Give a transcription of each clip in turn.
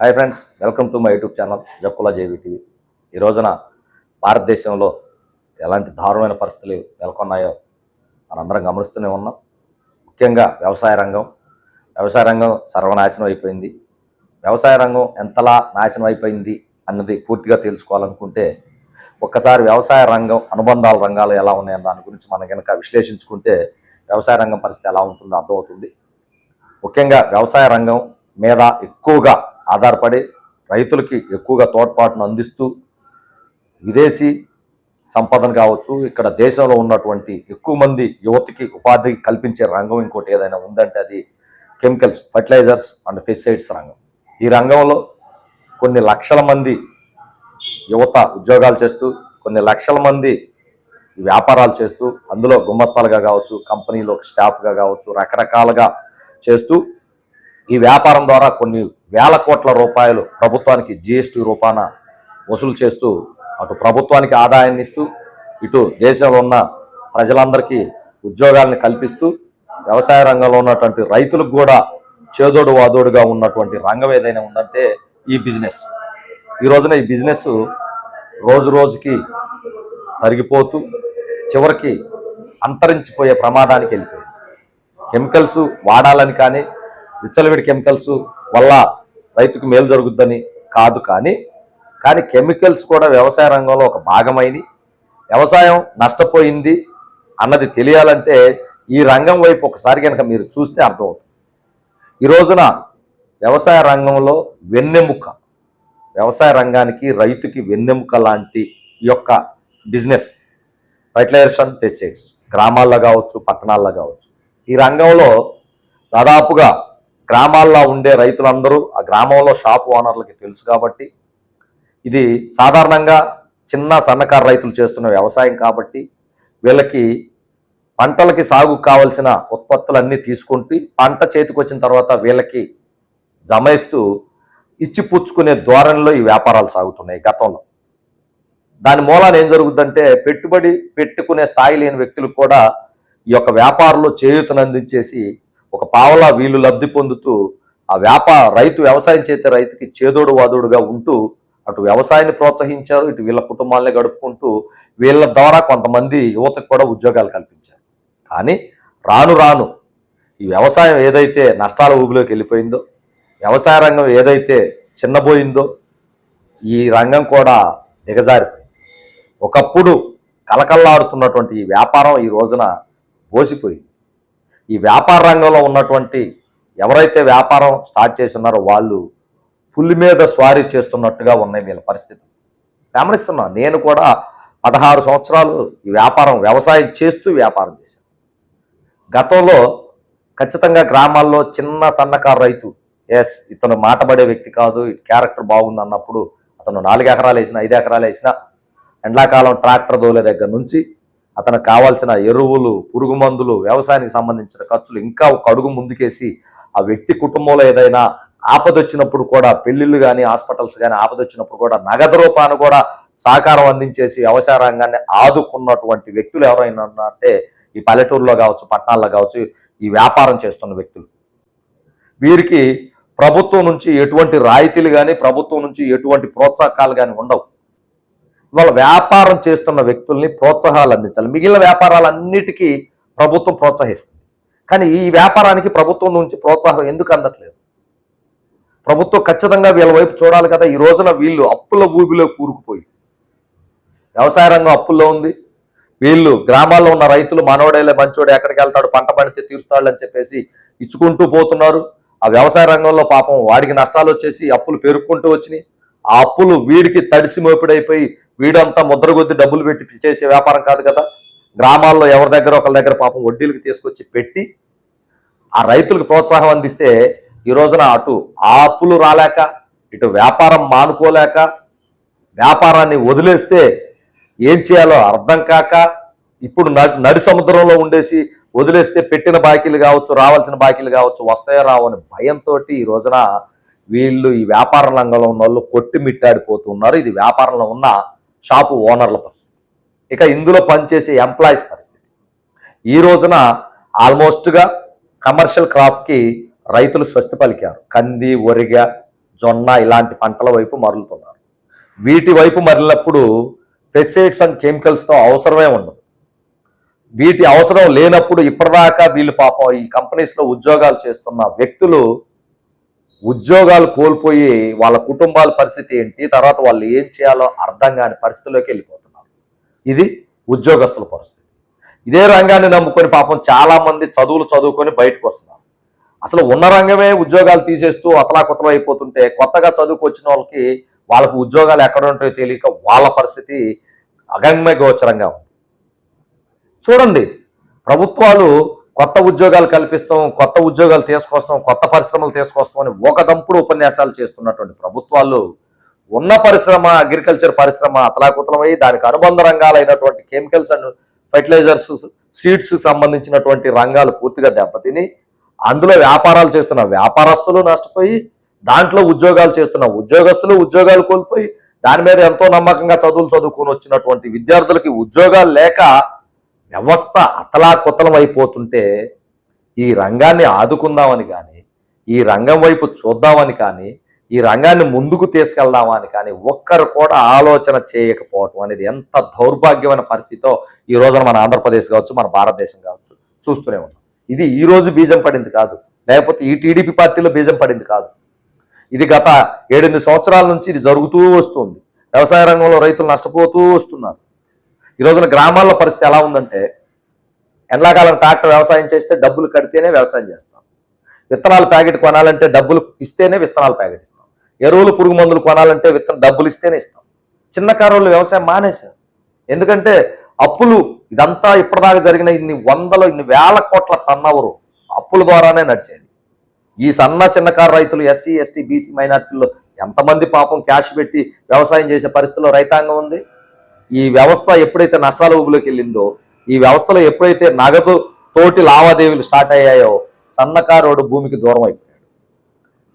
Hi friends welcome to my YouTube channel Jakkula JBTV ఈ రోజున భారతదేశంలో ఎలాంటి దారుణమైన పరిస్థితులు నెలకొన్నాయో మనందరం గమనిస్తూనే ఉన్నాం. ముఖ్యంగా వ్యవసాయ రంగం. వ్యవసాయ రంగం సర్వనాశనం అయిపోయింది. వ్యవసాయ రంగం ఎంతలా నాశనం అయిపోయింది అన్నది పూర్తిగా తెలుసుకోవాలనుకుంటే ఒక్కసారి వ్యవసాయ రంగం అనుబంధాల రంగాలు ఎలా ఉన్నాయన్న దాని గురించి మనం కనుక విశ్లేషించుకుంటే వ్యవసాయ రంగం పరిస్థితి ఎలా ఉంటుందో అర్థమవుతుంది. ముఖ్యంగా వ్యవసాయ రంగం మీద ఎక్కువగా ఆధారపడి రైతులకి ఎక్కువగా తోడ్పాటును అందిస్తూ విదేశీ సంపదను కావచ్చు ఇక్కడ దేశంలో ఉన్నటువంటి ఎక్కువ మంది యువతకి ఉపాధి కల్పించే రంగం ఇంకోటి ఏదైనా ఉందంటే అది కెమికల్స్ ఫర్టిలైజర్స్ అండ్ పెస్టిసైడ్స్ రంగం. ఈ రంగంలో కొన్ని లక్షల మంది యువత ఉద్యోగాలు చేస్తూ కొన్ని లక్షల మంది వ్యాపారాలు చేస్తూ అందులో గుమ్మస్తాలుగా కావచ్చు కంపెనీలో స్టాఫ్గా కావచ్చు రకరకాలుగా చేస్తూ ఈ వ్యాపారం ద్వారా కొన్ని వేల కోట్ల రూపాయలు ప్రభుత్వానికి జిఎస్టీ రూపాన వసూలు చేస్తూ అటు ప్రభుత్వానికి ఆదాయాన్ని ఇస్తూ ఇటు దేశంలో ఉన్న ప్రజలందరికీ ఉద్యోగాలను కల్పిస్తూ వ్యవసాయ రంగంలో ఉన్నటువంటి రైతులకు కూడా చేదోడు వాదోడుగా ఉన్నటువంటి రంగం ఏదైనా ఉందంటే ఈ బిజినెస్. ఈ రోజున ఈ బిజినెస్ రోజు రోజుకి తరిగిపోతూ చివరికి అంతరించిపోయే ప్రమాదానికి వెళ్ళిపోయింది. కెమికల్స్ వాడాలని కానీ విచ్చలవిడి కెమికల్స్ వల్ల రైతుకు మేలు జరుగుద్దని కాదు కానీ కానీ కెమికల్స్ కూడా వ్యవసాయ రంగంలో ఒక భాగమైంది వ్యవసాయం నష్టపోయింది అన్నది తెలియాలంటే ఈ రంగం వైపు ఒకసారి కనుక మీరు చూస్తే అర్థమవుతుంది. ఈ రోజున వ్యవసాయ రంగంలో వెన్నెముక వ్యవసాయ రంగానికి రైతుకి వెన్నెముక లాంటి యొక్క బిజినెస్ ఫర్టిలైజేషన్ పెస్టిసైడ్స్ గ్రామాల్లో కావచ్చు పట్టణాల్లో కావచ్చు. ఈ రంగంలో దాదాపుగా గ్రామాల్లో ఉండే రైతులందరూ ఆ గ్రామంలో షాప్ ఓనర్లకి తెలుసు కాబట్టి ఇది సాధారణంగా చిన్న సన్నకారు రైతులు చేస్తున్న వ్యవసాయం కాబట్టి వీళ్ళకి పంటలకి సాగు కావలసిన ఉత్పత్తులన్నీ తీసుకుంటూ పంట చేతికి వచ్చిన తర్వాత వీళ్ళకి జమేస్తూ ఇచ్చి పుచ్చుకునే ధోరణిలో ఈ వ్యాపారాలు సాగుతున్నాయి గతంలో. దాని మూలాన ఏం జరుగుద్దంటే పెట్టుబడి పెట్టుకునే స్థాయి లేని వ్యక్తులు కూడా ఈ యొక్క వ్యాపారంలో చేయూతను అందించేసి ఒక పావలా వీళ్ళు లబ్ధి పొందుతూ ఆ వ్యాపార రైతు వ్యవసాయం చేసే రైతుకి చేదోడు వాదోడుగా ఉంటూ అటు వ్యవసాయాన్ని ప్రోత్సహించారు ఇటు వీళ్ళ కుటుంబాలని గడుపుకుంటూ వీళ్ళ ద్వారా కొంతమంది యువతకు కూడా ఉద్యోగాలు కల్పించారు. కానీ రాను రాను ఈ వ్యవసాయం ఏదైతే నష్టాల ఊబిలోకి వెళ్ళిపోయిందో వ్యవసాయ రంగం ఏదైతే చిన్నబోయిందో ఈ రంగం కూడా దిగజారిపోయింది. ఒకప్పుడు కలకల్లాడుతున్నటువంటి ఈ వ్యాపారం ఈ రోజున బోసిపోయింది. ఈ వ్యాపార రంగంలో ఉన్నటువంటి ఎవరైతే వ్యాపారం స్టార్ట్ చేస్తున్నారో వాళ్ళు పులి మీద స్వారీ చేస్తున్నట్టుగా ఉన్నాయి వీళ్ళ పరిస్థితి. గమనిస్తున్నా నేను కూడా పదహారు సంవత్సరాలు ఈ వ్యాపారం వ్యవసాయం చేస్తూ వ్యాపారం చేశాను. గతంలో ఖచ్చితంగా గ్రామాల్లో చిన్న సన్నకారు రైతు ఎస్ ఇతను మాటబడే వ్యక్తి కాదు క్యారెక్టర్ బాగుంది అన్నప్పుడు అతను నాలుగు ఎకరాలు వేసిన ఐదు ఎకరాలు వేసిన ఎండాకాలం ట్రాక్టర్ దోలే దగ్గర నుంచి అతనికి కావాల్సిన ఎరువులు పురుగు మందులు వ్యవసాయానికి సంబంధించిన ఖర్చులు ఇంకా ఒక అడుగు ముందుకేసి ఆ వ్యక్తి కుటుంబంలో ఏదైనా ఆపదొచ్చినప్పుడు కూడా పెళ్ళిళ్ళు కానీ హాస్పిటల్స్ కానీ ఆపదొచ్చినప్పుడు కూడా నగదు రూపాన్ని కూడా సహకారం అందించేసి వ్యవసాయ రంగాన్ని ఆదుకున్నటువంటి వ్యక్తులు ఎవరైనా ఉన్నారంటే ఈ పల్లెటూరులో కావచ్చు పట్టణాల్లో కావచ్చు ఈ వ్యాపారం చేస్తున్న వ్యక్తులు. వీరికి ప్రభుత్వం నుంచి ఎటువంటి రాయితీలు కానీ ప్రభుత్వం నుంచి ఎటువంటి ప్రోత్సాహకాలు కానీ ఉండవు. వాళ్ళ వ్యాపారం చేస్తున్న వ్యక్తుల్ని ప్రోత్సాహాలు అందించాలి. మిగిలిన వ్యాపారాలన్నిటికీ ప్రభుత్వం ప్రోత్సహిస్తుంది. కానీ ఈ వ్యాపారానికి ప్రభుత్వం నుంచి ప్రోత్సాహం ఎందుకు అందట్లేదు? ప్రభుత్వం ఖచ్చితంగా వీళ్ళ వైపు చూడాలి కదా. ఈ రోజున వీళ్ళు అప్పుల ఊబిలో కూరుకుపోయి. వ్యవసాయ రంగం అప్పుల్లో ఉంది. వీళ్ళు గ్రామాల్లో ఉన్న రైతులు మనోడేలే మంచోడే ఎక్కడికి వెళ్తాడు పంట పండితే తీరుస్తాడు అని చెప్పేసి ఇచ్చుకుంటూ పోతున్నారు. ఆ వ్యవసాయ రంగంలో పాపం వాడికి నష్టాలు వచ్చేసి అప్పులు పెరుక్కుంటూ వచ్చినాయి. ఆ అప్పులు వీడికి తడిసి మోపిడైపోయి వీడంతా ముద్ర కొద్ది డబ్బులు పెట్టి చేసే వ్యాపారం కాదు కదా. గ్రామాల్లో ఎవరి దగ్గర ఒకరి దగ్గర పాపం వడ్డీలకు తీసుకొచ్చి పెట్టి ఆ రైతులకు ప్రోత్సాహం అందిస్తే ఈ రోజున అటు ఆ అప్పులు రాలేక ఇటు వ్యాపారం మానుకోలేక వ్యాపారాన్ని వదిలేస్తే ఏం చేయాలో అర్థం కాక ఇప్పుడు నడి నడి సముద్రంలో ఉండేసి వదిలేస్తే పెట్టిన బాకీలు కావచ్చు రావాల్సిన బాకీలు కావచ్చు వస్తాయో రావు అని భయంతో ఈ రోజున వీళ్ళు ఈ వ్యాపార రంగంలో ఉన్న వాళ్ళు కొట్టిమిట్టాడిపోతున్నారు. ఇది వ్యాపారంలో ఉన్న షాపు ఓనర్ల పరిస్థితి. ఇక ఇందులో పనిచేసే ఎంప్లాయీస్ పరిస్థితి. ఈ రోజున ఆల్మోస్ట్గా కమర్షియల్ క్రాప్కి రైతులు స్వస్తి పలికారు. కంది ఒరిగ జొన్న ఇలాంటి పంటల వైపు మరలుతున్నారు. వీటి వైపు మరలినప్పుడు పెస్టిసైడ్స్ అండ్ కెమికల్స్తో అవసరమే ఉండదు. వీటి అవసరం లేనప్పుడు ఇప్పటిదాకా వీళ్ళు పాపం ఈ కంపెనీస్లో ఉద్యోగాలు చేస్తున్న వ్యక్తులు ఉద్యోగాలు కోల్పోయి వాళ్ళ కుటుంబాల పరిస్థితి ఏంటి? తర్వాత వాళ్ళు ఏం చేయాలో అర్థం కాని పరిస్థితిలోకి వెళ్ళిపోతున్నారు. ఇది ఉద్యోగస్తుల పరిస్థితి. ఇదే రంగాన్ని నమ్ముకొని పాపం చాలామంది చదువులు చదువుకొని బయటకు వస్తున్నారు. అసలు ఉన్న రంగమే ఉద్యోగాలు తీసేస్తూ అతలాకుతలం అయిపోతుంటే కొత్తగా చదువుకొచ్చిన వాళ్ళకి వాళ్ళకు ఉద్యోగాలు ఎక్కడ ఉంటాయో తెలియక వాళ్ళ పరిస్థితి అగమ్య గోచరంగా ఉంది. చూడండి ప్రభుత్వాలు కొత్త ఉద్యోగాలు కల్పిస్తాం కొత్త ఉద్యోగాలు తీసుకొస్తాం కొత్త పరిశ్రమలు తీసుకొస్తాం అని ఒక దంపుడు ఉపన్యాసాలు చేస్తున్నటువంటి ప్రభుత్వాలు ఉన్న పరిశ్రమ అగ్రికల్చర్ పరిశ్రమ అతలాకుతలమై దానికి అనుబంధ రంగాలైనటువంటి కెమికల్స్ అండ్ ఫెర్టిలైజర్స్ సీడ్స్ సంబంధించినటువంటి రంగాలు పూర్తిగా దెబ్బతిని అందులో వ్యాపారాలు చేస్తున్న వ్యాపారస్తులు నష్టపోయి దాంట్లో ఉద్యోగాలు చేస్తున్న ఉద్యోగస్తులు ఉద్యోగాలు కోల్పోయి దాని మీద ఎంతో నమ్మకంగా చదువులు చదువుకుని వచ్చినటువంటి విద్యార్థులకి ఉద్యోగాలు లేక వ్యవస్థ అతలాకుతలం అయిపోతుంటే ఈ రంగాన్ని ఆదుకుందామని కానీ ఈ రంగం వైపు చూద్దామని కానీ ఈ రంగాన్ని ముందుకు తీసుకెళ్దామని కానీ ఒక్కరు కూడా ఆలోచన చేయకపోవటం అనేది ఎంత దౌర్భాగ్యమైన పరిస్థితితో ఈ రోజున మన ఆంధ్రప్రదేశ్ కావచ్చు మన భారతదేశం కావచ్చు చూస్తూనే ఉన్నాం. ఇది ఈ రోజు బీజం పడింది కాదు. లేకపోతే ఈ టీడీపీ పార్టీలో బీజం పడింది కాదు. ఇది గత ఏడెనిమిది సంవత్సరాల నుంచి ఇది జరుగుతూ వస్తుంది. వ్యవసాయ రంగంలో రైతులు నష్టపోతూ వస్తున్నారు. ఈ రోజున గ్రామాల్లో పరిస్థితి ఎలా ఉందంటే ఎండాకాలం ట్రాక్టర్ వ్యవసాయం చేస్తే డబ్బులు కడితేనే వ్యవసాయం చేస్తాం. విత్తనాలు ప్యాకెట్ కొనాలంటే డబ్బులు ఇస్తేనే విత్తనాలు ప్యాకెట్ ఇస్తాం. ఎరువులు పురుగు మందులు కొనాలంటే విత్తన డబ్బులు ఇస్తేనే ఇస్తాం. చిన్న కారులు వ్యవసాయం మానేశారు. ఎందుకంటే అప్పులు ఇదంతా ఇప్పటిదాకా జరిగిన ఇన్ని వందల ఇన్ని వేల కోట్ల టన్నవరు అప్పుల ద్వారానే నడిచేది. ఈ సన్న చిన్నకారు రైతులు ఎస్సీ ఎస్టీ బీసీ మైనార్టీల్లో ఎంతమంది పాపం క్యాష్ పెట్టి వ్యవసాయం చేసే పరిస్థితిలో రైతాంగం ఉంది? ఈ వ్యవస్థ ఎప్పుడైతే నష్టాల ఊబిలోకి వెళ్ళిందో ఈ వ్యవస్థలో ఎప్పుడైతే నగదు తోటి లావాదేవీలు స్టార్ట్ అయ్యాయో సన్నకారోడు భూమికి దూరం అయిపోయాడు.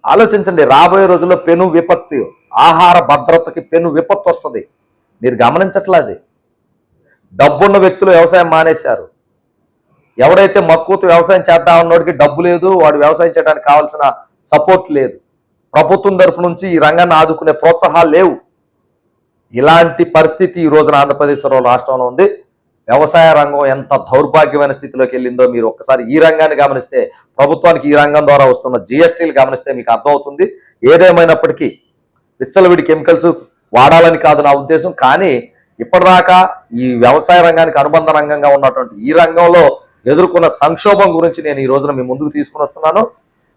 ఆలోచించండి రాబోయే రోజుల్లో పెను విపత్తు ఆహార భద్రతకి పెను విపత్తు వస్తుంది. మీరు గమనించట్లా అది? డబ్బున్న వ్యక్తులు వ్యవసాయం మానేశారు. ఎవడైతే మక్కువతో వ్యవసాయం చేద్దామన్నోడికి డబ్బు లేదు వాడు వ్యవసాయం చేయడానికి కావాల్సిన సపోర్ట్ లేదు. ప్రభుత్వం తరపు నుంచి ఈ రంగాన్ని ఆదుకునే ప్రోత్సాహాలు లేవు. ఇలాంటి పరిస్థితి ఈ రోజున ఆంధ్రప్రదేశ్ రాష్ట్రంలో ఉంది. వ్యవసాయ రంగం ఎంత దౌర్భాగ్యమైన స్థితిలోకి వెళ్ళిందో మీరు ఒక్కసారి ఈ రంగాన్ని గమనిస్తే ప్రభుత్వానికి ఈ రంగం ద్వారా వస్తున్న జిఎస్టీలు గమనిస్తే మీకు అర్థమవుతుంది. ఏదేమైనప్పటికీ విచ్చలవిడి కెమికల్స్ వాడాలని కాదు నా ఉద్దేశం. కానీ ఇప్పటిదాకా ఈ వ్యవసాయ రంగానికి అనుబంధ రంగంగా ఉన్నటువంటి ఈ రంగంలో ఎదుర్కొన్న సంక్షోభం గురించి నేను ఈ రోజున మీ ముందుకు తీసుకుని వస్తున్నాను.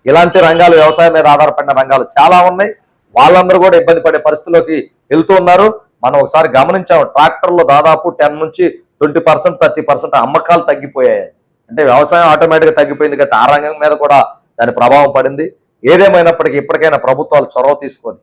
ఇలాంటి రంగాలు వ్యవసాయం మీద ఆధారపడిన రంగాలు చాలా ఉన్నాయి. వాళ్ళందరూ కూడా ఇబ్బంది పడే పరిస్థితిలోకి వెళ్తూ ఉన్నారు. మనం ఒకసారి గమనించాము ట్రాక్టర్లో దాదాపు టెన్ నుంచి ట్వంటీ పర్సెంట్ థర్టీ పర్సెంట్ అమ్మకాలు తగ్గిపోయాయి. అంటే వ్యవసాయం ఆటోమేటిక్గా తగ్గిపోయింది కాబట్టి ఆ రంగం మీద కూడా దాని ప్రభావం పడింది. ఏదేమైనప్పటికీ ఇప్పటికైనా ప్రభుత్వాలు చొరవ తీసుకొని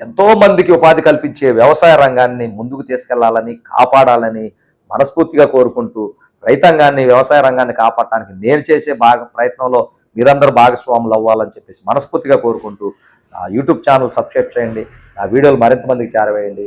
ఎంతో మందికి ఉపాధి కల్పించే వ్యవసాయ రంగాన్ని ముందుకు తీసుకెళ్ళాలని కాపాడాలని మనస్ఫూర్తిగా కోరుకుంటూ రైతాంగాన్ని వ్యవసాయ రంగాన్ని కాపాడటానికి నేను చేసే భాగ ప్రయత్నంలో మీరందరూ భాగస్వాములు అవ్వాలని చెప్పేసి మనస్ఫూర్తిగా కోరుకుంటూ నా యూట్యూబ్ ఛానల్ సబ్స్క్రైబ్ చేయండి. నా వీడియోలు మరింత మందికి చేరవేయండి.